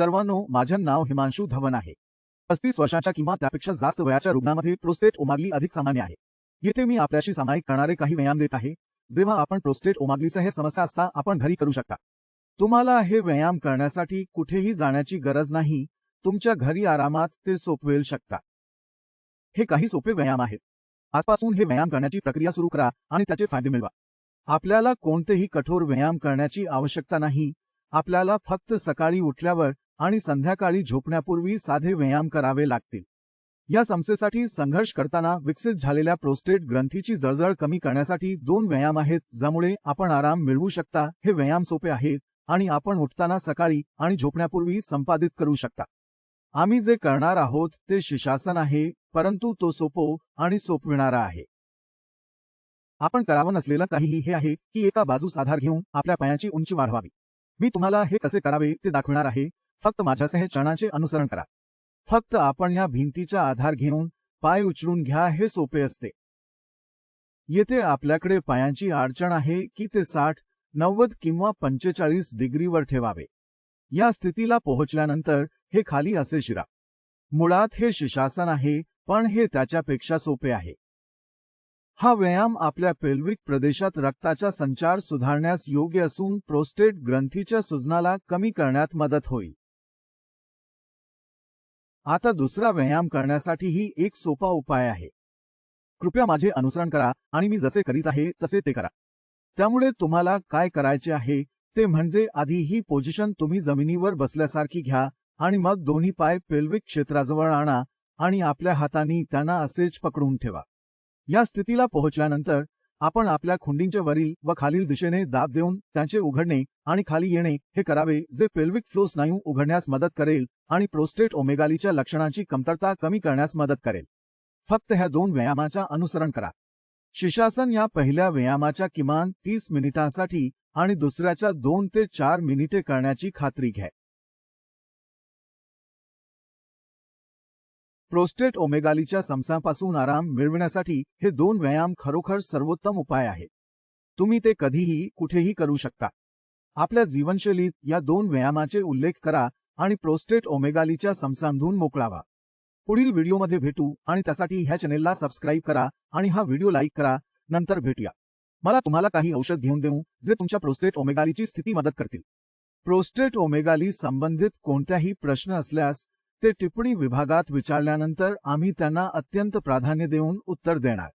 सर्वांनो माझं नाव हिमांशू धवन आहे. पस्तीस वर्षाच्या किंवा त्यापेक्षा जास्त वयाच्या रुग्णामध्ये प्रोस्टेट ओमागली अधिक सामान्य आहे. येथे मी आपल्याशी सामायिक करणारे काही व्यायाम देत आहे. जेव्हा आपण प्रोस्टेट ओमागलीसह हे समस्या असता आपण घरी करू शकता. तुम्हाला हे व्यायाम करण्यासाठी कुठेही जाण्याची गरज नाही. तुमच्या घरी आरामात ते सोपवेल शकता. हे काही सोपे व्यायाम आहेत. आजपासून हे व्यायाम करण्याची प्रक्रिया सुरू करा आणि त्याचे फायदे मिळवा. आपल्याला कोणतेही कठोर व्यायाम करण्याची आवश्यकता नाही. आपल्याला फक्त सकाळी उठल्यावर आणि संध्याकाळी झोपण्यापूर्वी साधे व्यायाम करावे लागतील. या समस्येसाठी संघर्ष करताना विकसित झालेल्या प्रोस्टेट ग्रंथीची जळजळ कमी करण्यासाठी दोन व्यायाम आहेत ज्यामुळे आपण आराम मिळवू शकता. हे व्यायाम सोपे आहेत आणि आपण उठताना सकाळी आणि झोपण्यापूर्वी संपादित करू शकता. आम्ही जे करणार आहोत ते शिशासन आहे परंतु तो सोपो आणि सोपविणारा आहे. आपण करावं नसलेलं काहीही हे आहे की एका बाजूस आधार घेऊन आपल्या पायाची उंची वाढवावी. मी तुम्हाला हे कसे करावे ते दाखविणार आहे. फक्त माझ्यासह चणाचे अनुसरण करा. फक्त आपण ह्या भिंतीचा आधार घेऊन पाय उचलून घ्या हे सोपे असते. येथे आपल्याकडे पायांची अडचण आहे की ते साठ नव्वद किंवा पंचेचाळीस डिग्रीवर ठेवावे. या स्थितीला पोहोचल्यानंतर हे खाली असे शिरा. मुळात हे शिशासन आहे पण हे त्याच्यापेक्षा सोपे आहे. हा व्यायाम आपल्या पेल्विक प्रदेशात रक्ताचा संचार सुधारण्यास योग्य असून प्रोस्टेट ग्रंथीच्या सुजनाला कमी करण्यात मदत होईल. आता दुसरा व्यायाम करण्यासाठीही एक सोपा उपाय आहे. कृपया माझे अनुसरण करा आणि मी जसे करीत आहे तसे ते करा. त्यामुळे तुम्हाला काय करायचे आहे ते म्हणजे आधी ही पोझिशन तुम्ही जमिनीवर बसल्यासारखी घ्या आणि मग दोन्ही पाय पेल्विक क्षेत्राजवळ आणा आणि आपल्या हातांनी त्यांना असेच पकडून ठेवा. या स्थितीला पोहोचल्यानंतर आपण आपल्या खुंडींच्या वरील व खालील दिशेने दाब देऊन त्यांचे उघडणे आणि खाली येणे हे करावे जे पेल्विक फ्लो स्नायू उघडण्यास मदत करेल आणि प्रोस्टेट ओमेगालीच्या लक्षणांची कमतरता कमी करण्यास मदत करेल. फक्त ह्या दोन व्यायामाचा अनुसरण करा. शिशासन या पहिल्या व्यायामाच्या किमान तीस मिनिटांसाठी आणि दुसऱ्याच्या दोन ते चार मिनिटे करण्याची खात्री घ्या. प्रोस्टेट ओमेगालीच्या समसापासून आराम मिळविण्यासाठी हे दोन व्यायाम खरोखर सर्वोत्तम उपाय आहेत. तुम्ही ते कधीही कुठेही करू शकता. आपल्या जीवनशैलीत या दोन व्यायामाचे उल्लेख करा आणि प्रोस्टेट ओमेगालीच्या समस्यांधून मोकळावा. पुढील व्हिडिओमध्ये भेटू आणि त्यासाठी ह्या चॅनेलला सबस्क्राईब करा आणि हा व्हिडिओ लाईक करा. नंतर भेटूया. मला तुम्हाला काही औषध घेऊन देऊ जे तुमच्या प्रोस्टेट ओमेगालीची स्थिती मदत करतील. प्रोस्टेट ओमेगाली संबंधित कोणत्याही प्रश्न असल्यास ते टिप्पणी विभागात विचारल्यानंतर आम्ही त्यांना अत्यंत प्राधान्य देऊन उत्तर देणार.